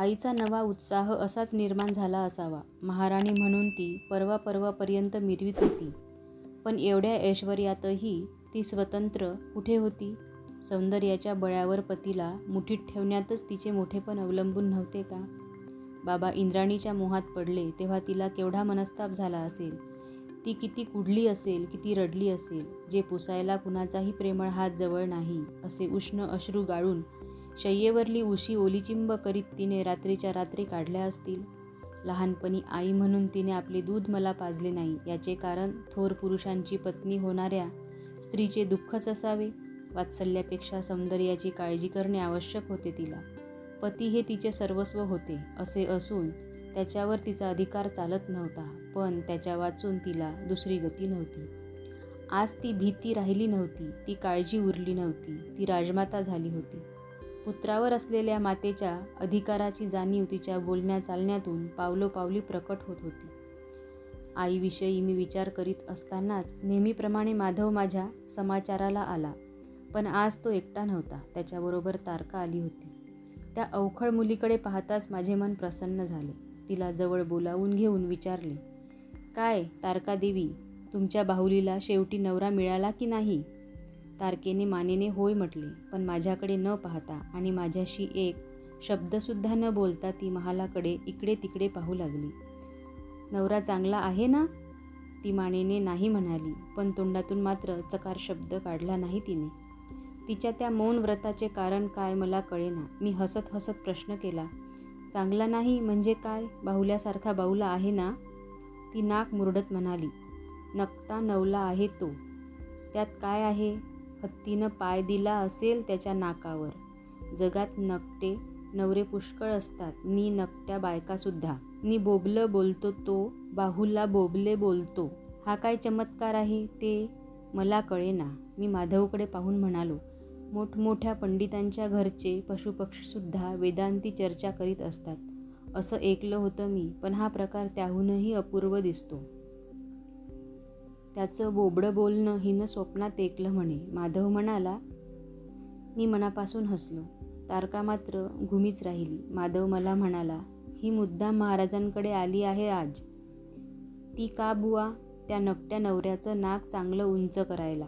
आईचा नवा उत्साह असाच निर्माण झाला असावा. महाराणी म्हणून ती परवा परवापर्यंत मिरवीत होती. पण एवढ्या ऐश्वर्यातही ती स्वतंत्र कुठे होती? सौंदर्याच्या बळावर पतीला मुठीत ठेवण्यातच तिचे मोठेपण अवलंबून नव्हते का? बाबा इंद्राणीच्या मोहात पडले तेव्हा तिला केवढा मनस्ताप झाला असेल. ती किती कुढली असेल किती रडली असेल जे पुसायला कुणाचाही प्रेमळ हात जवळ नाही असे उष्ण अश्रू गाळून शय्येवरली उशी ओलीचिंब करीत तिने रात्रीच्या रात्री काढल्या असतील. लहानपणी आई म्हणून तिने आपले दूध मला पाजले नाही याचे कारण थोर पुरुषांची पत्नी होणाऱ्या स्त्रीचे दुःखच असावे वात्सल्यापेक्षा सौंदर्याची काळजी करणे आवश्यक होते तिला. पती हे तिचे सर्वस्व होते असे असून त्याच्यावर तिचा अधिकार चालत नव्हता पण त्याच्या वाचून तिला दुसरी गती नव्हती. आज ती भीती राहिली नव्हती ती काळजी उरली नव्हती ती राजमाता झाली होती. पुत्रावर असलेल्या मातेच्या अधिकाराची जाणीव तिच्या बोलण्या चालण्यातून पावलोपावली प्रकट होत होती. आईविषयी मी विचार करीत असतानाच नेहमीप्रमाणे माधव माझ्या समाचाराला आला पण आज तो एकटा नव्हता त्याच्याबरोबर तारका आली होती. त्या अवखळ मुलीकडे पाहताच माझे मन प्रसन्न झाले. तिला जवळ बोलावून घेऊन विचारले काय तारका देवी तुमच्या बाहुलीला शेवटी नवरा मिळाला की नाही? तारकेने मानेने होय म्हटले पण माझ्याकडे न पाहता आणि माझ्याशी एक शब्दसुद्धा न बोलता ती महालाकडे इकडे तिकडे पाहू लागली. नवरा चांगला आहे ना? ती मानेने नाही म्हणाली पण तोंडातून मात्र चकार शब्द काढला नाही तिने. तिच्या त्या मौन व्रताचे कारण काय मला कळेना. मी हसत हसत प्रश्न केला चांगला नाही म्हणजे काय? बाहुल्यासारखा बाहुला आहे ना? ती नाक मुरडत म्हणाली नकता नवला आहे तो. त्यात काय आहे? हत्तीनं पाय दिला असेल त्याच्या नाकावर. जगात नकटे नवरे पुष्कळ असतात. नी नकट्या बायकासुद्धा नी बोबलं बोलतो तो बाहुला बोबले बोलतो. हा काय चमत्कार आहे ते मला कळेना. मी माधवकडे पाहून म्हणालो मोठमोठ्या पंडितांच्या घरचे पशुपक्षीसुद्धा वेदांती चर्चा करीत असतात. असं ऐकलं होतं मी पण हा प्रकार त्याहूनही अपूर्व दिसतो. त्याचं बोबडं बोलणं हिनं स्वप्नात ऐकलं म्हणे. माधव म्हणाला मी मनापासून हसलो. तारका मात्र घुमीच राहिली. माधव मला म्हणाला ही मुद्दा महाराजांकडे आली आहे आज. ती का बुवा त्या नकट्या नवऱ्याचं नाक चांगलं उंच करायला?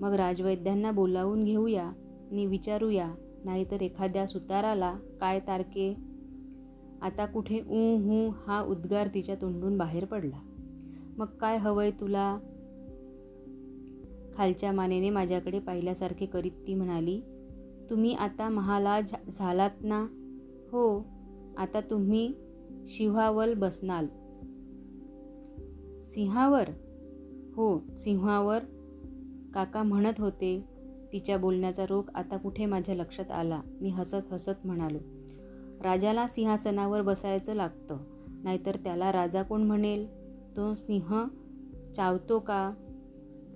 मग राजवैद्यांना बोलावून घेऊया आणि विचारूया. नाहीतर एखाद्या सुताराला काय तारके? आता कुठे ऊ हू हा उद्गार तिच्या तोंडून बाहेर पडला. मग काय हवंय तुला? खालच्या मानेने माझ्याकडे पाहिल्यासारखे करीत ती म्हणाली तुम्ही आता महाला झालात ना? हो आता तुम्ही शिव्हावल बसनाल सिंहावर? हो सिंहावर. काका म्हणत होते तिच्या बोलण्याचा रोग आता कुठे माझ्या लक्षात आला? मी हसत हसत म्हणालो राजाला सिंहासनावर बसायचं लागतं नाहीतर त्याला राजा कोण म्हणेल? तो सिंह चावतो का?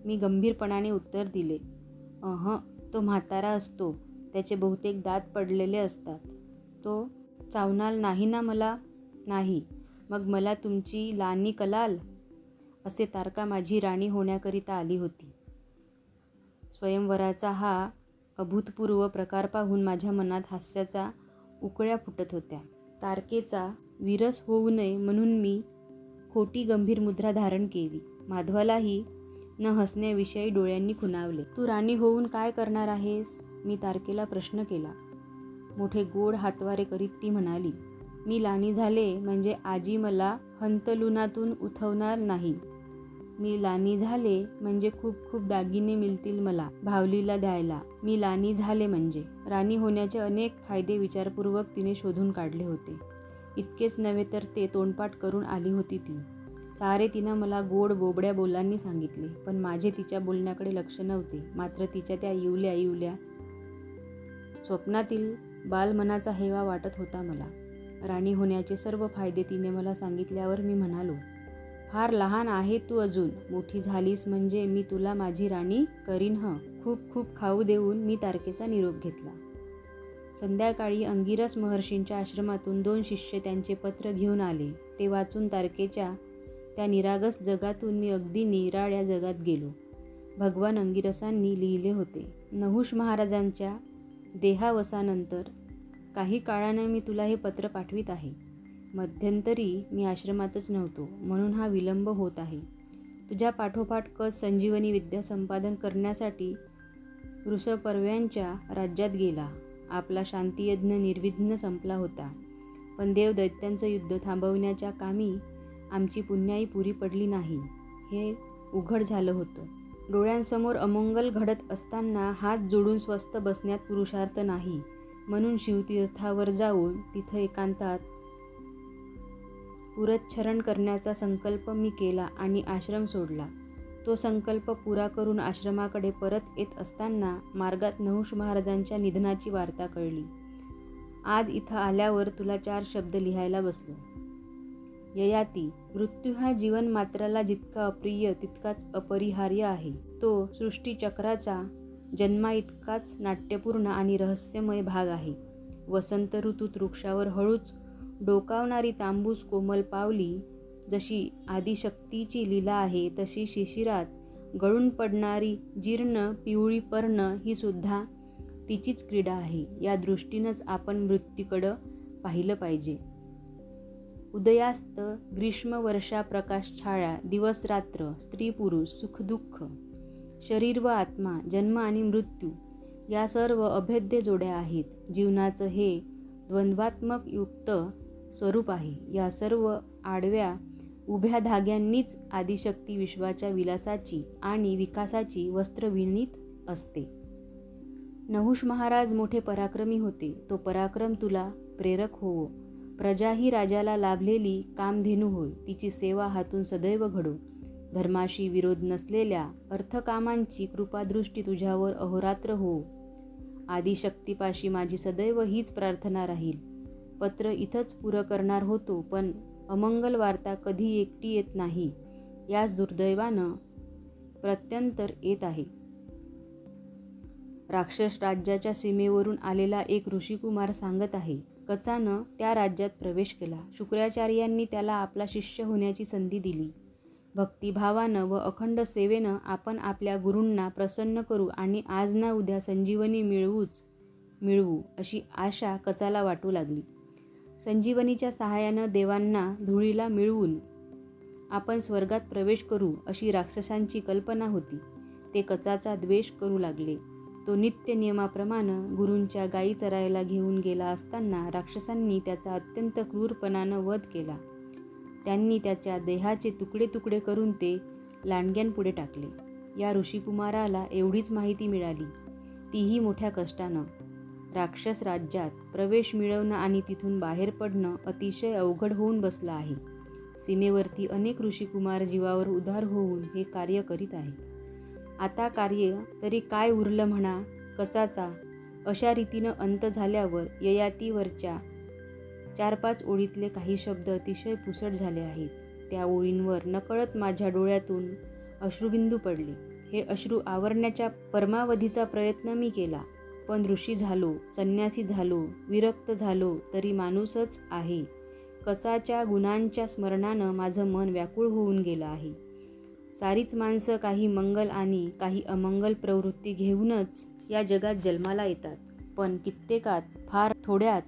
मी गंभीरपणाने उत्तर दिले. अह तो म्हातारा असतो. त्याचे बहुतेक दात पडलेले असतात. तो चावणार नाही ना मला? नाही. मग मला तुमची लानी कलाल? असे तारका माझी राणी होण्याकरिता आली होती. स्वयंवराचा हा अभूतपूर्व प्रकार पाहून माझ्या मनात हास्याचा उकळ्या फुटत होत्या. तारकेचा विरस होऊ नये म्हणून मी खोटी गंभीर मुद्रा धारण केली. माधवालाही न हसण्याविषयी डोळ्यांनी खुणावले. तू राणी होऊन काय करणार आहेस? मी तारकेला प्रश्न केला. मोठे गोड हातवारे करीत ती म्हणाली मी लाणी झाले म्हणजे आजी मला हंतलुनातून उठवणार नाही. मी लाणी झाले म्हणजे खूप खूप दागिने मिळतील मला भावलीला द्यायला. मी लाणी झाले म्हणजे. राणी होण्याचे अनेक फायदे विचारपूर्वक तिने शोधून काढले होते. इतकेच नव्हे तर ते तोंडपाठ करून आली होती ती. सारे तिनं मला गोड बोबड्या बोलांनी सांगितले पण माझे तिच्या बोलण्याकडे लक्ष नव्हते. मात्र तिच्या त्या इवल्या इवल्या स्वप्नातील बालमनाचा हेवा वाटत होता मला. राणी होण्याचे सर्व फायदे तिने मला सांगितल्यावर मी म्हणालो फार लहान आहे तू अजून. मोठी झालीस म्हणजे मी तुला माझी राणी करीन ह. खूप खूप खाऊ देऊन मी तारकेचा निरोप घेतला. संध्याकाळी अंगिरस महर्षींच्या आश्रमातून दोन शिष्य त्यांचे पत्र घेऊन आले. ते वाचून तारकेच्या त्या निरागस जगातून मी अगदी निराळ्या जगात गेलो. भगवान अंगिरसांनी लिहिले होते नहुष महाराजांच्या देहावसानंतर काही काळाने मी तुला हे पत्र पाठवित आहे. मध्यंतरी मी आश्रमातच नव्हतो म्हणून हा विलंब होत आहे. तुझ्या पाठोपाठ कस संजीवनी विद्या संपादन करण्यासाठी वृषपर्व्यांच्या राज्यात गेला. आपला शांतियज्ञ निर्विघ्न संपला होता. पण देव दैत्यांचं युद्ध थांबवण्याच्या कामी आमची पुण्याई पुरी पडली नाही. हे उघड झालं होतं. डोळ्यांसमोर अमंगल घडत असताना हात जोडून स्वस्थ बसण्यात पुरुषार्थ नाही. म्हणून शिवतीर्थावर जाऊन तिथं एकांतात पुरच्छरण करण्याचा संकल्प मी केला आणि आश्रम सोडला. तो संकल्प पुरा करून आश्रमाकडे परत येत असताना मार्गात नहुष महाराजांच्या निधनाची वार्ता कळली. आज इथं आल्यावर तुला चार शब्द लिहायला बसलो. ययाती मृत्यू हा जीवन मात्राला जितका अप्रिय तितकाच अपरिहार्य आहे. तो सृष्टीचक्राचा जन्मा इतकाच नाट्यपूर्ण आणि रहस्यमय भाग आहे. वसंत ऋतूत वृक्षावर हळूच डोकावणारी तांबूस कोमल पावली जशी आदिशक्तीची लीला आहे तशी शिशिरात गळून पडणारी जीर्ण पिवळी पर्ण ही सुद्धा तिचीच क्रीडा आहे. या दृष्टीनंच आपण मृत्यूकडं पाहिलं पाहिजे. उदयास्त ग्रीष्म वर्षा प्रकाश छाया दिवस रात्र स्त्री पुरुष सुखदुःख शरीर व आत्मा जन्म आणि मृत्यू या सर्व अभेद्य जोड्या आहेत. जीवनाचं हे द्वंद्वात्मक युक्त स्वरूप आहे. या सर्व आडव्या उभ्या धाग्यांनीच आदिशक्ती विश्वाच्या विलासाची आणि विकासाची वस्त्र विणीत असते. नहुष महाराज मोठे पराक्रमी होते. तो पराक्रम तुला प्रेरक होवो प्रजा ही राजाला लाभलेली कामधेनू होय. तिची सेवा हातून सदैव घडो. धर्माशी विरोध नसलेल्या अर्थकामांची कृपादृष्टी तुझ्यावर अहोरात्र हो. आदिशक्तीपाशी माझी सदैव हीच प्रार्थना राहील. पत्र इथंच पुरं करणार होतो पण अमंगल वार्ता कधी एकटी येत नाही यास दुर्दैवानं प्रत्यंतर येत आहे. राक्षस राज्याच्या सीमेवरून आलेला एक ऋषिकुमार सांगत आहे कचानं त्या राज्यात प्रवेश केला. शुक्राचार्यांनी त्याला आपला शिष्य होण्याची संधी दिली. भक्तिभावानं व अखंड सेवेनं आपण आपल्या गुरूंना प्रसन्न करू आणि आज ना उद्या संजीवनी मिळवूच मिळवू अशी आशा कचाला वाटू लागली. संजीवनीच्या सहाय्यानं देवांना धुळीला मिळवून आपण स्वर्गात प्रवेश करू अशी राक्षसांची कल्पना होती. ते कचाचा द्वेष करू लागले. तो नित्य नियमाप्रमाणे गुरूंच्या गायी चरायला घेऊन गेला असताना राक्षसांनी त्याचा अत्यंत क्रूरपणानं वध केला. त्यांनी त्याच्या देहाचे तुकडे तुकडे करून ते लांडग्यांपुढे टाकले. या ऋषिकुमाराला एवढीच माहिती मिळाली. तीही मोठ्या कष्टानं. राक्षस राज्यात प्रवेश मिळवणं आणि तिथून बाहेर पडणं अतिशय अवघड होऊन बसलं आहे. सीमेवरती अनेक ऋषिकुमार जीवावर उधार होऊन हे कार्य करीत आहेत. आता कार्य तरी काय उरलं म्हणा कचाचा अशा रीतीनं अंत झाल्यावर ययातीवरच्या चार पाच ओळीतले काही शब्द अतिशय पुसट झाले आहेत. त्या ओळींवर नकळत माझ्या डोळ्यातून अश्रुबिंदू पडले. हे अश्रू आवरण्याच्या परमावधीचा प्रयत्न मी केला. पण ऋषी झालो संन्यासी झालो विरक्त झालो तरी माणूसच आहे. कचाच्या गुणांच्या स्मरणानं माझं मन व्याकुळ होऊन गेलं आहे. सारीच माणसं काही मंगल आणि काही अमंगल प्रवृत्ती घेऊनच या जगात जन्माला येतात. पण कित्येकात फार थोड्यात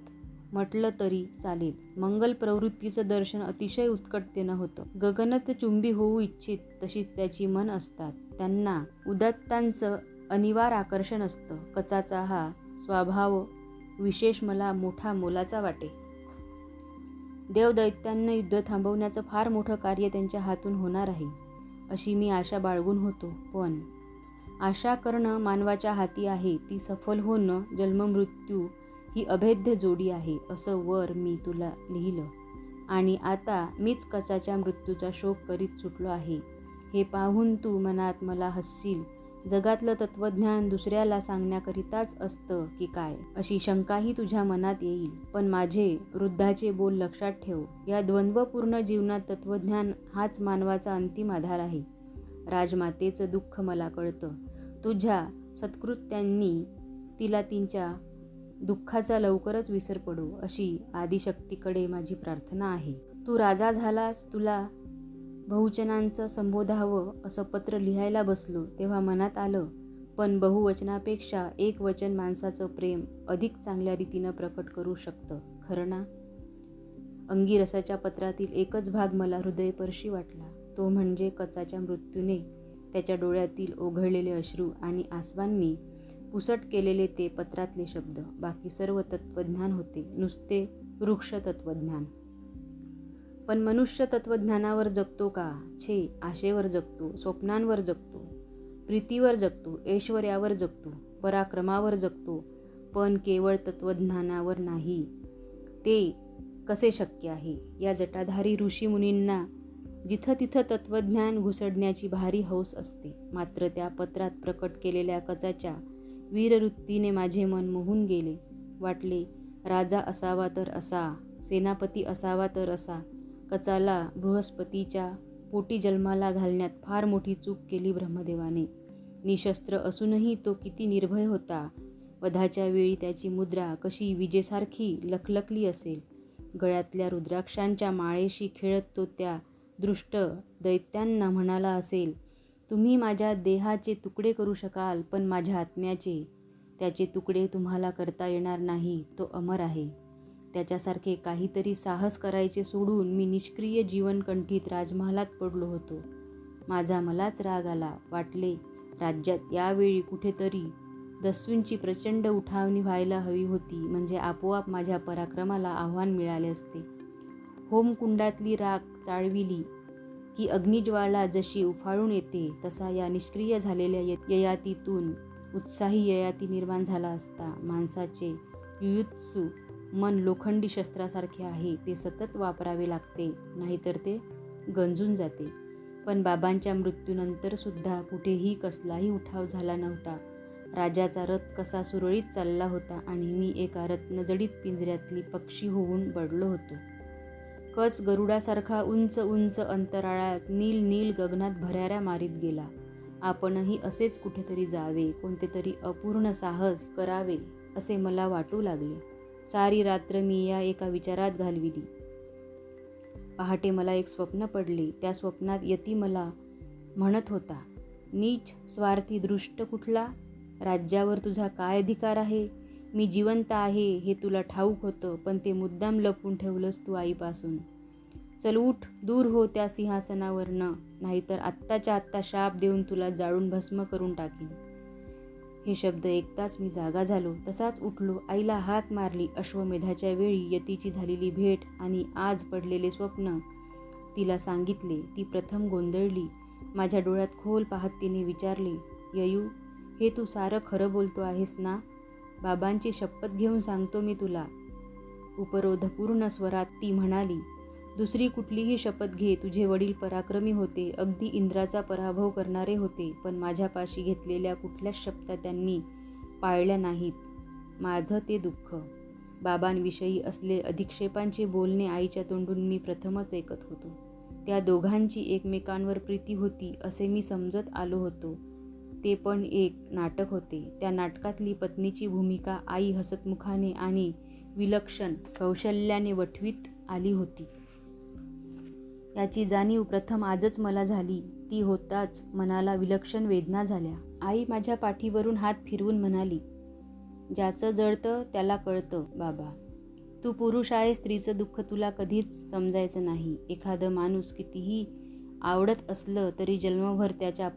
म्हटलं तरी चालेल. मंगल प्रवृत्तीचं दर्शन अतिशय उत्कटतेनं होतं. गगनत चुंबी होऊ इच्छित तशीच त्याची मन असतात. त्यांना उदत्तांचं अनिवार आकर्षण असतं. कचाचा हा स्वभाव विशेष मला मोठा मोलाचा वाटे. देवदैत्यांना युद्ध थांबवण्याचं फार मोठं कार्य त्यांच्या हातून होणार आहे अशी मी आशा बाळगून होतो. पण आशा करणं मानवाच्या हाती आहे ती सफल होणं जन्ममृत्यू ही अभेद्य जोडी आहे असं वर मी तुला लिहिलं. आणि आता मीच कचाच्या मृत्यूचा शोक करीत सुटलो आहे. हे पाहून तू मनात मला हसशील जगातलं तत्त्वज्ञान दुसऱ्याला सांगण्याकरिताच असतं की काय? अशी शंकाही तुझ्या मनात येईल. पण माझे वृद्धाचे बोल लक्षात ठेव. या द्वंद्वपूर्ण जीवनात तत्त्वज्ञान हाच मानवाचा अंतिम आधार आहे. राजमातेचं दुःख मला कळतं. तुझ्या सत्कृत्यांनी तिला तिच्या दुःखाचा लवकरच विसर पडो अशी आदिशक्तीकडे माझी प्रार्थना आहे. तू राजा झालास तुला बहुवचनांचं संबोधावं असं पत्र लिहायला बसलो तेव्हा मनात आलं पण बहुवचनापेक्षा एक वचन माणसाचं प्रेम अधिक चांगल्या रीतीनं प्रकट करू शकतं खरं ना? अंगिरसाच्या पत्रातील एकच भाग मला हृदयपर्शी वाटला. तो म्हणजे कचाच्या मृत्यूने त्याच्या डोळ्यातील ओघळलेले अश्रू आणि आसवांनी पुसट केलेले ते पत्रातले शब्द. बाकी सर्व तत्त्वज्ञान होते. नुसते वृक्ष तत्त्वज्ञान पण मनुष्य तत्त्वज्ञानावर जगतो का? छे आशेवर जगतो स्वप्नांवर जगतो प्रीतीवर जगतो ऐश्वर्यावर जगतो पराक्रमावर जगतो पण केवळ तत्त्वज्ञानावर नाही. ते कसे शक्य आहे? या जटाधारी ऋषीमुनींना जिथं तिथं तत्त्वज्ञान घुसडण्याची भारी हौस असते मात्र त्या पत्रात प्रकट केलेल्या कचाच्या वीरवृत्तीने माझे मन मोहून गेले. वाटले राजा असावा तर असा सेनापती असावा तर असा कचाला बृहस्पतीच्या पोटी जन्माला घालण्यात फार मोठी चूक केली ब्रह्मदेवाने. निशस्त्र असूनही तो किती निर्भय होता. वधाच्या वेळी त्याची मुद्रा कशी विजेसारखी लखलखली असेल. गळ्यातल्या रुद्राक्षांच्या माळेशी खेळत तो त्या दृष्ट दैत्यांना म्हणाला असेल तुम्ही माझ्या देहाचे तुकडे करू शकाल पण माझ्या आत्म्याचे. त्याचे तुकडे तुम्हाला करता येणार नाही तो अमर आहे. त्याच्यासारखे काहीतरी साहस करायचे सोडून मी निष्क्रिय जीवनकंठीत राजमहालात पडलो होतो. माझा मलाच राग आला. वाटले राज्यात यावेळी कुठेतरी दस्यूंची प्रचंड उठावणी व्हायला हवी होती. म्हणजे आपोआप माझ्या पराक्रमाला आव्हान मिळाले असते. होमकुंडातली राख चाळविली की अग्निज्वाला जशी उफाळून येते तसा या निष्क्रिय झालेल्या ययातीतून उत्साही ययाती निर्माण झाला असता. माणसाचे युयुत्सू मन लोखंडी शस्त्रासारखे आहे ते सतत वापरावे लागते नाहीतर ते गंजून जाते. पण बाबांच्या मृत्यूनंतर सुद्धा कुठेही कसलाही उठाव झाला नव्हता. राजाचा रथ कसा सुरळीत चालला होता आणि मी एका रत्नजडीत पिंजऱ्यातली पक्षी होऊन बडलो होतो. कच गरुडासारखा उंच उंच अंतराळात नील नील गगनात भऱ्याऱ्या मारीत गेला. आपणही असेच कुठेतरी जावे कोणते तरी अपूर्ण साहस करावे असे मला वाटू लागले. सारी रात्र मी या एका विचारात घालविली. पहाटे मला एक स्वप्न पडले. त्या स्वप्नात यती मला म्हणत होता नीच स्वार्थी दृष्ट कुठला? राज्यावर तुझा काय अधिकार आहे? मी जिवंत आहे हे तुला ठाऊक होतं पण ते मुद्दाम लपून ठेवलंस तू आईपासून. चल उठ दूर हो त्या सिंहासनावरनं नाहीतर आत्ताच्या आत्ता शाप देऊन तुला जाळून भस्म करून टाकीन. हे शब्द ऐकताच मी जागा झालो तसाच उठलो आईला हाक मारली अश्वमेधाच्या वेळी यतीची झालेली भेट आणि आज पडलेले स्वप्न. तिला सांगितले ती प्रथम गोंधळली माझ्या डोळ्यात खोल पाहत तिने विचारले ययू हे तू सारं खरं बोलतो आहेस ना? बाबांची शपथ घेऊन सांगतो मी तुला. उपरोधपूर्ण स्वरात ती म्हणाली दुसरी कुठलीही शपथ घे तुझे वडील पराक्रमी होते अगदी इंद्राचा पराभव करणारे होते पण माझ्यापाशी घेतलेल्या कुठल्याच शपथा त्यांनी पाळल्या नाहीत. माझं ते दुःख. बाबांविषयी असले अधिक्षेपांचे बोलणे आईच्या तोंडून मी प्रथमच ऐकत होतो. त्या दोघांची एकमेकांवर प्रीती होती असे मी समजत आलो होतो. ते पण एक नाटक होते. त्या नाटकातली पत्नीची भूमिका आई हसतमुखाने आणि विलक्षण कौशल्याने वठवीत आली होती. याची जाणीव प्रथम आजच मला झाली. ती होताच मनाला विलक्षण वेदना झाल्या. आई माझ्या पाठीवरून हात फिरवून म्हणाली ज्याचं जळतं त्याला कळतं बाबा. तू पुरुष आहे स्त्रीचं दुःख तुला कधीच समजायचं नाही. एखादं माणूस कितीही आवडत असलं तरी जन्मभर त्याच्या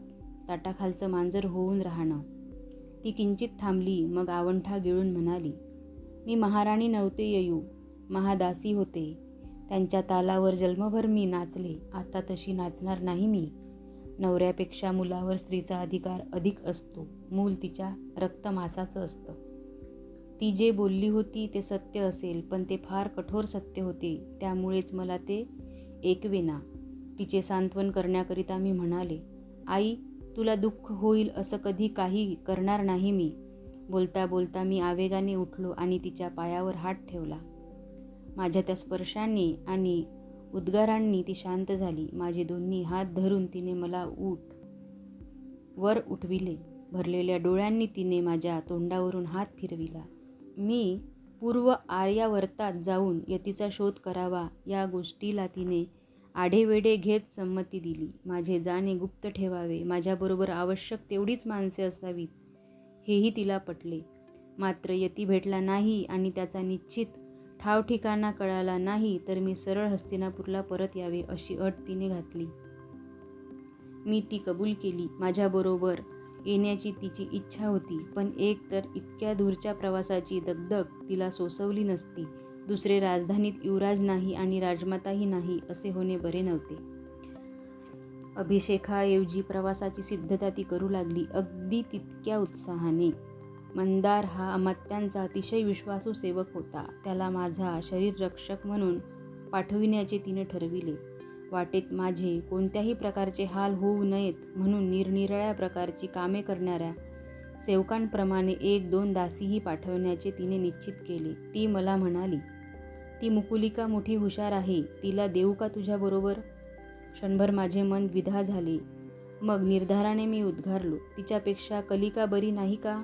ताटाखालचं मांजर होऊन राहणं. ती किंचित थांबली मग आवंठा गिळून म्हणाली मी महाराणी नव्हते येऊ महादासी होते. त्यांच्या तालावर जन्मभर मी नाचले. आता तशी नाचणार नाही मी. नवऱ्यापेक्षा मुलावर स्त्रीचा अधिकार अधिक असतो. मूल तिच्या रक्तमासाचं असतं. ती जे बोलली होती ते सत्य असेल पण ते फार कठोर सत्य होते. त्यामुळेच मला ते एकवेना तिचे सांत्वन करण्याकरिता मी म्हणाले आई तुला दुःख होईल असं कधी काही करणार नाही मी. बोलता बोलता मी आवेगाने उठलो आणि तिच्या पायावर हात ठेवला. माझ्या त्या स्पर्शांनी आणि उद्गारांनी ती शांत झाली. माझे दोन्ही हात धरून तिने मला उठ वर उठविले. भरलेल्या डोळ्यांनी तिने माझ्या तोंडावरून हात फिरविला. मी पूर्व आर्यावर्तात जाऊन यतीचा शोध करावा या गोष्टीला तिने आढेवेढे घेत संमती दिली. माझे जाणे गुप्त ठेवावे. माझ्याबरोबर आवश्यक तेवढीच माणसे असावीत हेही तिला पटले. मात्र यती भेटला नाही आणि त्याचा निश्चित ठाव ठिकाणा कळाला नाही तर मी सरळ हस्तिनापूरला परत यावे अशी अट तिने घातली. मी ती कबूल केली. माझ्याबरोबर येण्याची तिची इच्छा होती पण एक तर इतक्या दूरच्या प्रवासाची दगदग तिला सोसवली नसती. दुसरे राजधानीत युवराज नाही आणि राजमाताही नाही असे होणे बरे नव्हते. अभिषेकाऐवजी प्रवासाची सिद्धता ती करू लागली अगदी तितक्या उत्साहाने. मंदार हा अमात्यांचा अतिशय विश्वासू सेवक होता. त्याला माझा शरीररक्षक म्हणून पाठविण्याचे तिने ठरविले. वाटेत माझे कोणत्याही प्रकारचे हाल होऊ नयेत म्हणून निरनिराळ्या प्रकारची कामे करणाऱ्या सेवकांप्रमाणे एक दोन दासीही पाठवण्याचे तिने निश्चित केले. ती मला म्हणाली ती मुकुलिका मोठी हुशार आहे. तिला देऊ का तुझ्याबरोबर क्षणभर माझे मन द्विधा झाले. मग निर्धाराने मी उद्गारलो तिच्यापेक्षा कलिका बरी नाही का?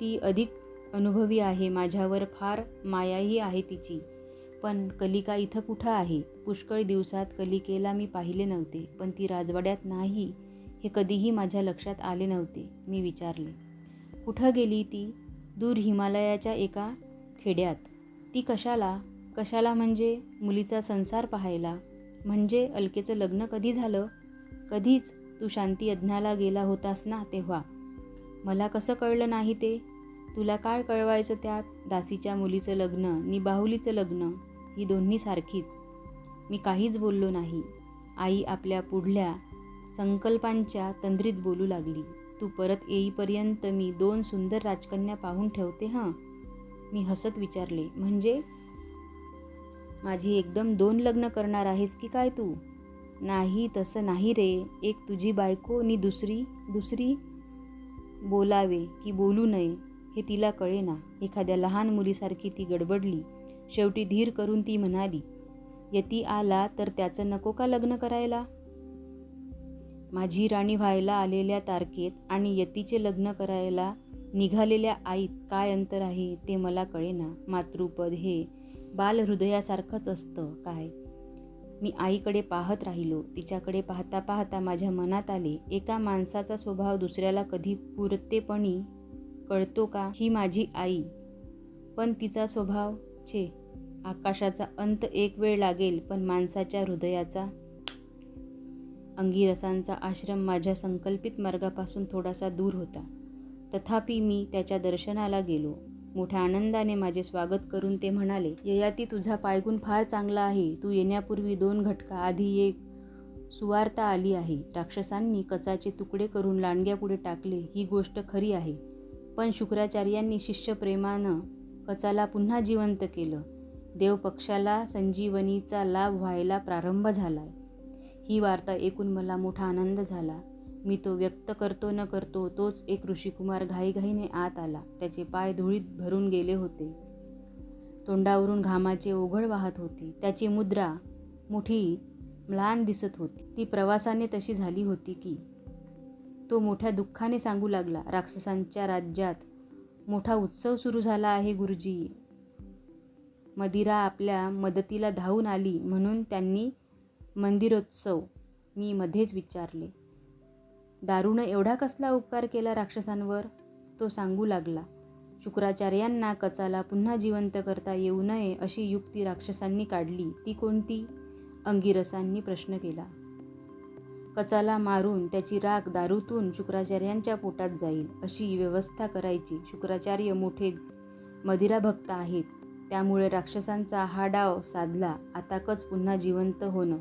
ती अधिक अनुभवी आहे. माझ्यावर फार मायाही आहे तिची. पण कलिका इथं कुठं आहे? पुष्कळ दिवसात कलिकेला मी पाहिले नव्हते. पण ती राजवाड्यात नाही हे कधीही माझ्या लक्षात आले नव्हते. मी विचारले कुठं गेली ती? दूर हिमालयाच्या एका खेड्यात. ती कशाला? कशाला म्हणजे मुलीचा संसार पाहायला? म्हणजे अलकेचं लग्न कधी झालं? कधीच तू शांती यज्ञाला गेला होतास ना तेव्हा. मला कसं कळलं नाही ते? तुला काय कळवायचं त्यात? दासीच्या मुलीचं लग्न नि बाहुलीचं लग्न ही दोन्ही सारखीच. मी काहीच बोललो नाही. आई आपल्या पुढल्या संकल्पांच्या तंद्रीत बोलू लागली. तू परत येईपर्यंत मी दोन सुंदर राजकन्या पाहून ठेवते हां? मी हसत विचारले. म्हणजे? माझी एकदम दोन लग्न करणार आहेस की काय तू? नाही तसं नाही रे. एक तुझी बायको नि दुसरी? दुसरी? बोलावे की बोलू नये हे तिला कळेना. एखाद्या लहान मुलीसारखी ती गडबडली. शेवटी धीर करून ती म्हणाली यती आला तर त्याचं नको का लग्न करायला? माझी राणी व्हायला आलेल्या तारखेत आणि यतीचे लग्न करायला निघालेल्या आईत काय अंतर आहे ते मला कळेना. मातृपद हे बालहृदयासारखंच असतं काय? मी आईकडे पाहत राहिलो. तिच्याकडे पाहता पाहता माझ्या मनात आले एका माणसाचा स्वभाव दुसऱ्याला कधी पुरतेपणी कळतो का? ही माझी आई. पण तिचा स्वभाव छे. आकाशाचा अंत एक वेळ लागेल पण माणसाच्या हृदयाचा अंगिरसांचा आश्रम माझ्या संकल्पित मार्गापासून थोडासा दूर होता. तथापि मी त्याच्या दर्शनाला गेलो. मोठ्या आनंदाने माझे स्वागत करून ते म्हणाले ययाती तुझा पायगुण फार चांगला आहे. तू येण्यापूर्वी दोन घटका आधी एक सुवार्ता आली आहे. राक्षसांनी कचाचे तुकडे करून लांडग्यापुढे टाकले. ही गोष्ट खरी आहे. पण शुक्राचार्यांनी शिष्यप्रेमानं कचाला पुन्हा जिवंत केलं. देवपक्षाला संजीवनीचा लाभ व्हायला प्रारंभ झालाय. ही वार्ता ऐकून मला मोठा आनंद झाला. मी तो व्यक्त करतो न करतो तोच एक ऋषिकुमार घाईघाईने आत आला. त्याचे पाय धुळीत भरून गेले होते. तोंडावरून घामाचे ओघळ वाहत होते. त्याची मुद्रा मोठी म्लान दिसत होती. ती प्रवासाने तशी झाली होती की तो मोठ्या दुःखाने सांगू लागला राक्षसांच्या राज्यात मोठा उत्सव सुरू झाला आहे गुरुजी. मदिरा आपल्या मदतीला धावून आली म्हणून त्यांनी मंदिरोत्सव मी मध्येच विचारले. दारूनं एवढा कसला उपकार केला राक्षसांवर? तो सांगू लागला. शुक्राचार्यांना कचाला पुन्हा जिवंत करता येऊ नये अशी युक्ती राक्षसांनी काढली. ती कोणती? अंगिरसांनी प्रश्न केला. कचाला मारून त्याची राख दारूतून शुक्राचार्यांच्या पोटात जाईल अशी व्यवस्था करायची शुक्राचार्य मोठे मदिराभक्त आहेत. त्यामुळे राक्षसांचा हा डाव साधला. आता कच पुन्हा जिवंत होणं.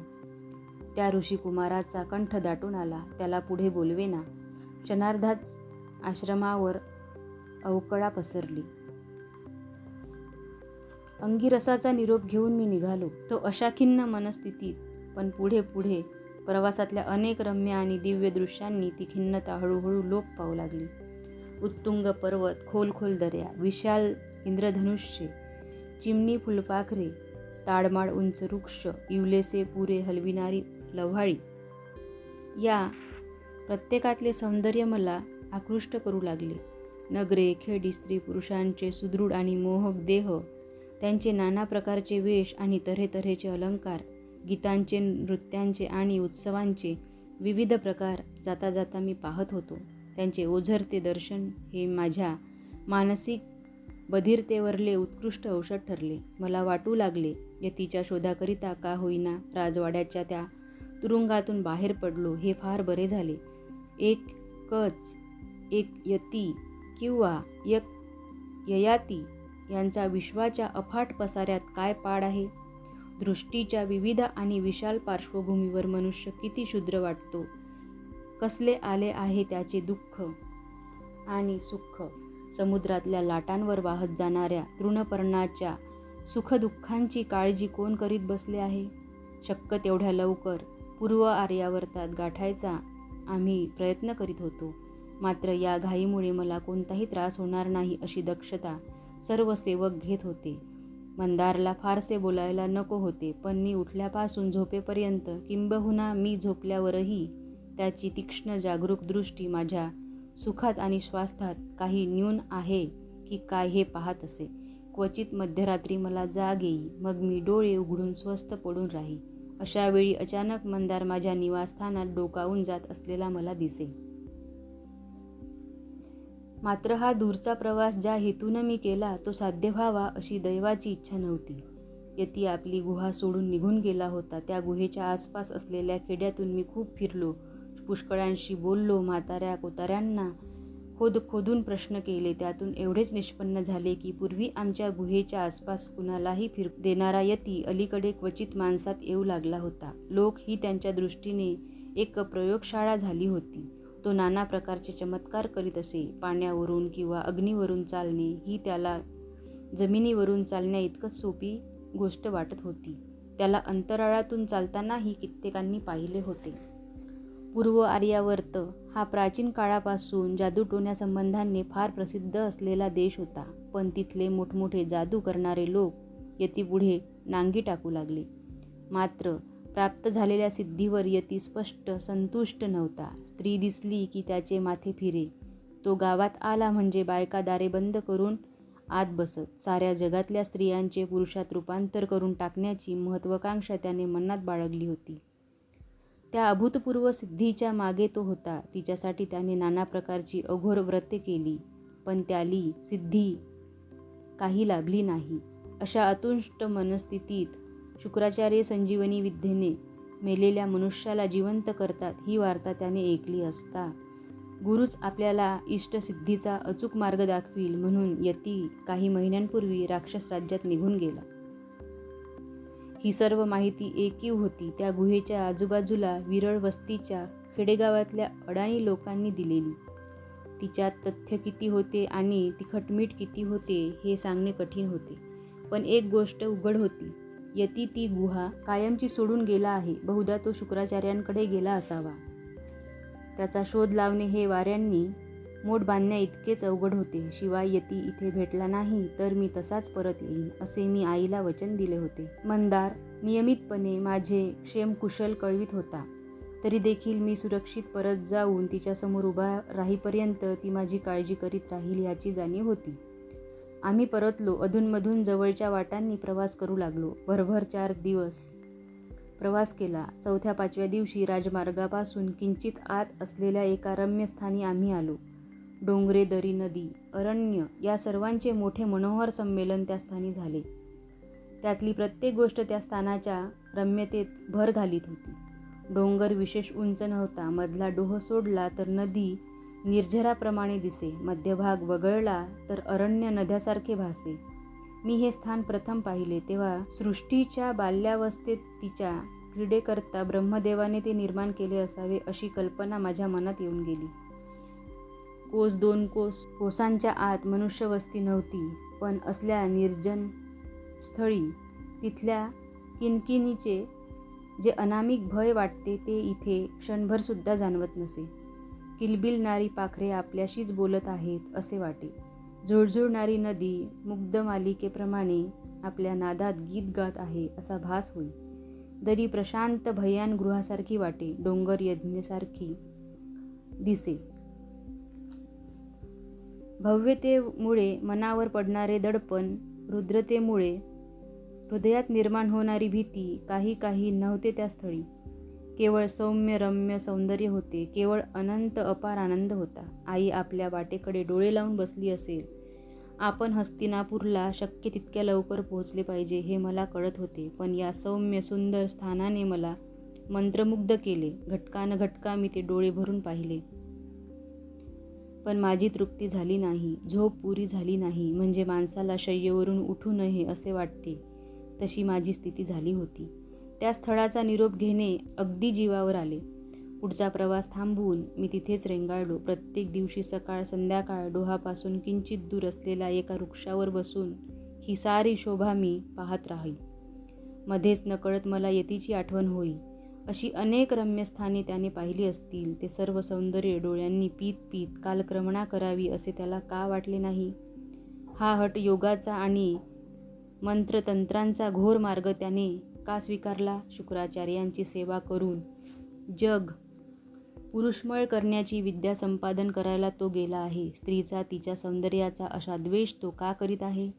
त्या ऋषिकुमाराचा कंठ दाटून आला. त्याला पुढे बोलवेना. क्षणार्धात आश्रमावर अवकळा पसरली. अंगिरसाचा निरोप घेऊन मी निघालो. तो अशाखिन्न मनस्थितीत पण पुढे पुढे प्रवासातल्या अनेक रम्य आणि दिव्य दृश्यांनी ती खिन्नता हळूहळू लोप पाहू लागली. उत्तुंग पर्वत खोल खोल दर्या विशाल इंद्रधनुष्य चिमणी फुलपाखरे ताडमाड उंच वृक्ष इवलेसे पुरे हलविणारी लव्हाळी. या प्रत्येकातले सौंदर्य मला आकृष्ट करू लागले. नगरे खेडी स्त्री पुरुषांचे सुदृढ आणि मोहक देह त्यांचे नाना प्रकारचे वेश आणि तऱ्हेतऱ्हेचे अलंकार गीतांचे नृत्यांचे आणि उत्सवांचे विविध प्रकार जाता जाता मी पाहत होतो. त्यांचे ओझरते दर्शन हे माझ्या मानसिक बधिरतेवरले उत्कृष्ट औषध ठरले. मला वाटू लागले यतीच्या शोधाकरिता का होईना राजवाड्याच्या त्या तुरुंगातून बाहेर पडलो हे फार बरे झाले. एक कच एक यती किंवा एक ययाती यांचा विश्वाच्या अफाट पसाऱ्यात काय पाड आहे? दृष्टीच्या विविध आणि विशाल पार्श्वभूमीवर मनुष्य किती शूद्र वाटतो? कसले आले आहे त्याचे दुःख आणि सुख? समुद्रातल्या लाटांवर वाहत जाणाऱ्या तृणपर्णाच्या सुखदुःखांची काळजी कोण करीत बसले आहे? शक्य तेवढ्या लवकर पूर्व आर्यावर्तात गाठायचा आम्ही प्रयत्न करीत होतो. मात्र या घाईमुळे मला कोणताही त्रास होणार नाही अशी दक्षता सर्व सेवक घेत होते. मंदारला फारसे बोलायला नको होते पण मी उठल्यापासून झोपेपर्यंत किंबहुना मी झोपल्यावरही त्याची तीक्ष्ण जागरूक दृष्टी माझ्या सुखात आणि स्वास्थात काही न्यून आहे की काय हे पाहत असे. क्वचित मध्यरात्री मला जाग येई मग मी डोळे उघडून स्वस्थ पडून राही. अशावेळी अचानक मंदार माझ्या निवासस्थानात डोकावून जात असलेला मला दिसे. मात्र हा दूरचा प्रवास ज्या हेतून मी केला तो साध्य व्हावा अशी दैवाची इच्छा नव्हती. यती आपली गुहा सोडून निघून गेला होता. त्या गुहेच्या आसपास असलेल्या खेड्यातून मी खूप फिरलो. पुष्कळांशी बोललो म्हाताऱ्या कोताऱ्यांना खोद खोदून प्रश्न केले. त्यातून एवढेच निष्पन्न झाले की पूर्वी आमच्या गुहेच्या आसपास कुणालाही फिर देणारा यती अलीकडे क्वचित माणसात येऊ लागला होता. लोक ही त्यांच्या दृष्टीने एक प्रयोगशाळा झाली होती. तो नाना प्रकारचे चमत्कार करीत असे. पाण्यावरून किंवा अग्नीवरून चालणे ही त्याला जमिनीवरून चालण्या इतकंच सोपी गोष्ट वाटत होती. त्याला अंतराळातून चालतानाही कित्येकांनी पाहिले होते. पूर्व आर्यावर्त हा प्राचीन काळापासून जादूटोण्यासंबंधाने फार प्रसिद्ध असलेला देश होता. पण तिथले मोठमोठे जादू करणारे लोक यतीपुढे नांगी टाकू लागले. मात्र प्राप्त झालेल्या सिद्धीवर यती स्पष्ट संतुष्ट नव्हता. स्त्री दिसली की त्याचे माथे फिरे. तो गावात आला म्हणजे बायका दारे बंद करून आत बसत साऱ्या जगातल्या स्त्रियांचे पुरुषात रूपांतर करून टाकण्याची महत्त्वाकांक्षा त्याने मनात बाळगली होती. त्या अभूतपूर्व सिद्धीच्या मागे तो होता. तिच्यासाठी त्याने नाना प्रकारची अघोर व्रते केली पण त्याली सिद्धी काही लाभली नाही. अशा अतुष्ट मनस्थितीत शुक्राचार्य संजीवनी विद्येने मेलेल्या मनुष्याला जिवंत करतात ही वार्ता त्याने ऐकली असता. गुरुच आपल्याला इष्टसिद्धीचा अचूक मार्ग दाखवील म्हणून यती काही महिन्यांपूर्वी राक्षस राज्यात निघून गेला. ही सर्व माहिती एकीव होती त्या गुहेच्या आजूबाजूला विरळ वस्तीच्या खेडेगावातल्या अडाणी लोकांनी दिलेली. तिच्यात तथ्य किती होते आणि तिखटमीठ किती होते हे सांगणे कठीण होते. पण एक गोष्ट उघड होती. यती ती गुहा कायमची सोडून गेला आहे बहुधा तो शुक्राचार्यांकडे गेला असावा. त्याचा शोध लावणे हे वाऱ्यांनी मोठ बांधण्या इतकेच अवघड होते. शिवाय यती इथे भेटला नाही तर मी तसाच परत येईन असे मी आईला वचन दिले होते. मंदार नियमितपणे माझे क्षेमकुशल कळवित होता. तरी देखील मी सुरक्षित परत जाऊन तिच्यासमोर उभा राहीपर्यंत ती माझी काळजी करीत राहील याची जाणीव होती. आम्ही परतलो अधूनमधून जवळच्या वाटांनी प्रवास करू लागलो. भरभर चार दिवस प्रवास केला. चौथ्या पाचव्या दिवशी राजमार्गापासून किंचित आत असलेल्या एका रम्यस्थानी आम्ही आलो. डोंगरे दरी नदी अरण्य या सर्वांचे मोठे मनोहर संमेलन त्या स्थानी झाले. त्यातली प्रत्येक गोष्ट त्या स्थानाच्या रम्यतेत भर घालीत होती. डोंगर विशेष उंच नव्हता मधला डोह सोडला तर नदी निर्झराप्रमाणे दिसे मध्यभाग वगळला तर अरण्य नद्यासारखे भासे. मी हे स्थान प्रथम पाहिले तेव्हा सृष्टीच्या बाल्यावस्थेत तिच्या क्रीडेकरता ब्रह्मदेवाने ते निर्माण केले असावे अशी कल्पना माझ्या मनात येऊन गेली. कोस दोन कोस कोसांच्या आत मनुष्यवस्ती नव्हती पण असल्या निर्जन स्थळी तिथल्या किनकिनीचे जे अनामिक भय वाटते ते इथे क्षणभरसुद्धा जाणवत नसे. किलबिलणारी पाखरे आपल्याशीच बोलत आहेत असे वाटे. झुळझुळणारी नदी मुग्ध मालिकेप्रमाणे आपल्या नादात गीत गात आहे असा भास होई. दरी प्रशांत भयान गृहासारखी वाटे डोंगर यज्ञसारखी दिसे. भव्यतेमुळे मनावर पडणारे दडपण रुद्रतेमुळे हृदयात निर्माण होणारी भीती काही काही नव्हते त्या स्थळी. केवळ सौम्य रम्य सौंदर्य होते केवळ अनंत अपार आनंद होता. आई आपल्या वाटेकडे डोळे लावून बसली असेल. आपण हस्तिनापूरला शक्य तितक्या लवकर पोहोचले पाहिजे हे मला कळत होते पण या सौम्य सुंदर स्थानाने मला मंत्रमुग्ध केले. घटकानं घटका मी ते डोळे भरून पाहिले. पण माझी तृप्ती झाली नाही झोप पुरी झाली नाही म्हणजे माणसाला शय्येवरून उठू नये असे वाटते तशी माझी स्थिती झाली होती. त्या स्थळाचा निरोप घेणे अगदी जीवावर आले. पुढचा प्रवास थांबवून मी तिथेच रेंगाळलो. प्रत्येक दिवशी सकाळ संध्याकाळ डोहापासून किंचित दूर असलेल्या एका वृक्षावर बसून ही सारी शोभा मी पाहत राही मध्येच नकळत मला यतीची आठवण होई. अशी अनेक रम्यस्थाने त्याने पाहिली असतील. ते सर्व सौंदर्य डोळ्यांनी पीत पीत कालक्रमणा करावी असे त्याला का वाटले नाही? हा हट योगाचा आणि मंत्रतंत्रांचा घोर मार्ग त्याने का स्वीकारला? शुक्राचार्यांची सेवा करून जग पुरुषमळ करण्याची विद्या संपादन करायला तो गेला आहे. स्त्रीचा तिच्या सौंदर्याचा अशा द्वेष तो का करीत आहे?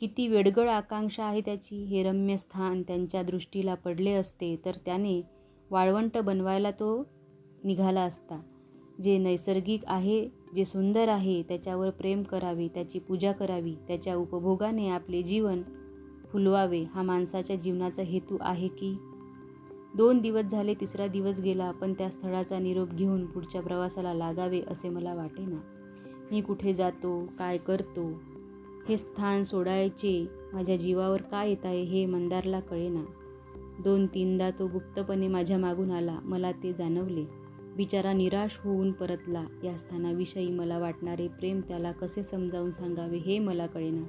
किती वेडगळ आकांक्षा आहे त्याची हे रम्य स्थान त्यांच्या दृष्टीला पडले असते तर त्याने वाळवंट बनवायला तो निघाला असता. जे नैसर्गिक आहे जे सुंदर आहे त्याच्यावर प्रेम करावे त्याची पूजा करावी त्याच्या उपभोगाने आपले जीवन फुलवावे हा माणसाच्या जीवनाचा हेतू आहे की? दोन दिवस झाले तिसरा दिवस गेला पण त्या स्थळाचा निरोप घेऊन पुढच्या प्रवासाला लागावे असे मला वाटेना. मी कुठे जातो काय करतो हे स्थान सोडायचे माझ्या जीवावर काय येत आहे हे मंदारला कळेना. दोन तीनदा तो गुप्तपणे माझ्या मागून आला. मला ते जाणवले. बिचारा निराश होऊन परतला. या स्थानाविषयी मला वाटणारे प्रेम त्याला कसे समजावून सांगावे हे मला कळेना.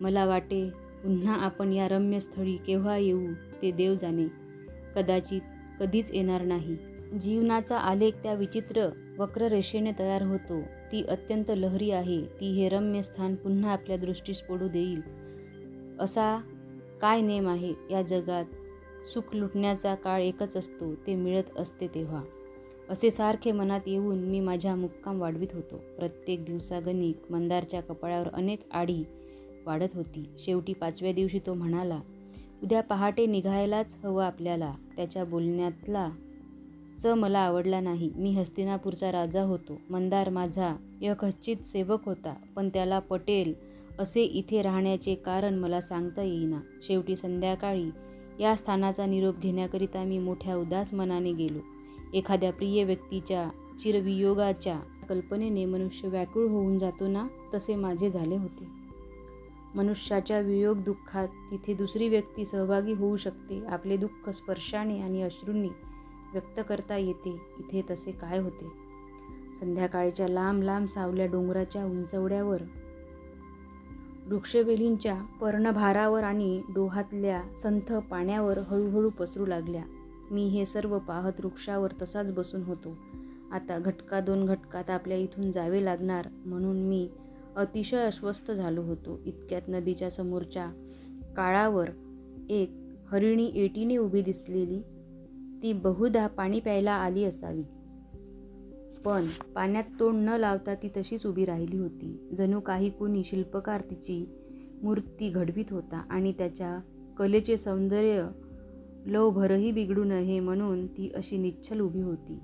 मला वाटे पुन्हा आपण या रम्य स्थळी केव्हा येऊ ते देव जाणे. कदाचित कधीच येणार नाही. जीवनाचा आलेख त्या विचित्र वक्ररेषेने तयार होतो. ती अत्यंत लहरी आहे. ती हे रम्य स्थान पुन्हा आपल्या दृष्टीस पडू देईल. असा काय नेम आहे या जगात? सुख लुटण्याचा काळ एकच असतो. ते मिळत असते तेव्हा. असे सारखे मनात येऊन मी माझ्या मुक्काम वाढवित होतो. प्रत्येक दिवसागणिक मंदारच्या कपाळावर अनेक आडी वाढत होती. शेवटी पाचव्या दिवशी तो म्हणाला उद्या पहाटे निघायलाच हवं आपल्याला. त्याच्या बोलण्यातला च मला आवडला नाही. मी हस्तिनापूरचा राजा होतो. मंदार माझा यखचित सेवक होता पण त्याला पटेल असे इथे राहण्याचे कारण मला सांगता येईना. शेवटी संध्याकाळी या स्थानाचा निरोप घेण्याकरिता मी मोठ्या उदास मनाने गेलो. एखाद्या प्रिय व्यक्तीच्या चिरवियोगाच्या कल्पनेने मनुष्य व्याकुळ होऊन जातो ना तसे माझे झाले होते. मनुष्याच्या वियोग दुःखात तिथे दुसरी व्यक्ती सहभागी होऊ शकते. आपले दुःख स्पर्शाने आणि अश्रूंनी व्यक्त करता येते. इथे तसे काय होते? संध्याकाळच्या लांब लांब सावल्या डोंगराच्या उंचवड्यावर वृक्षवेलींच्या पर्णभारावर आणि डोहातल्या संथ पाण्यावर हळूहळू पसरू लागल्या. मी हे सर्व पाहत वृक्षावर तसाच बसून होतो. आता घटका दोन घटकात आपल्या इथून जावे लागणार म्हणून मी अतिशय अस्वस्थ झालो होतो. इतक्यात नदीच्या समोरच्या काळावर एक हरिणी एटीने उभी दिसलेली ती बहुधा पाणी प्यायला आली असावी. पण पाण्यात तोंड न लावता ती तशीच उभी राहिली होती. जणू काही कुणी शिल्पकार तिची मूर्ती घडवीत होता आणि त्याच्या कलेचे सौंदर्य लवभरही बिघडू नये म्हणून ती अशी निच्छल उभी होती.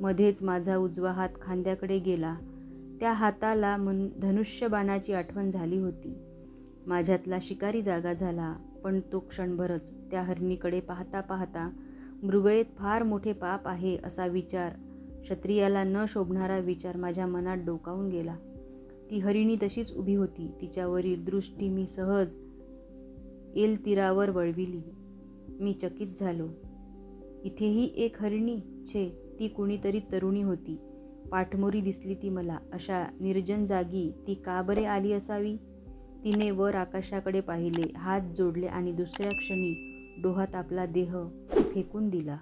मध्येच माझा उजवा हात खांद्याकडे गेला. त्या हाताला मन धनुष्यबाणाची आठवण झाली होती. माझ्यातला शिकारी जागा झाला पण तो क्षणभरच त्या हरणीकडे पाहता पाहता मृगयेत फार मोठे पाप आहे असा विचार. क्षत्रियाला न शोभणारा विचार माझ्या मनात डोकावून गेला. ती हरिणी तशीच उभी होती. तिच्यावरील दृष्टी मी सहज एल तीरावर वळविली. मी चकित झालो. इथेही एक हरिणी? छे ती कुणीतरी तरुणी होती. पाठमोरी दिसली ती मला. अशा निर्जन जागी ती का बरे आली असावी? तिने वर आकाशाकडे पाहिले. हात जोडले आणि दुसऱ्या क्षणी डोहात आपला देह फेकून दिला.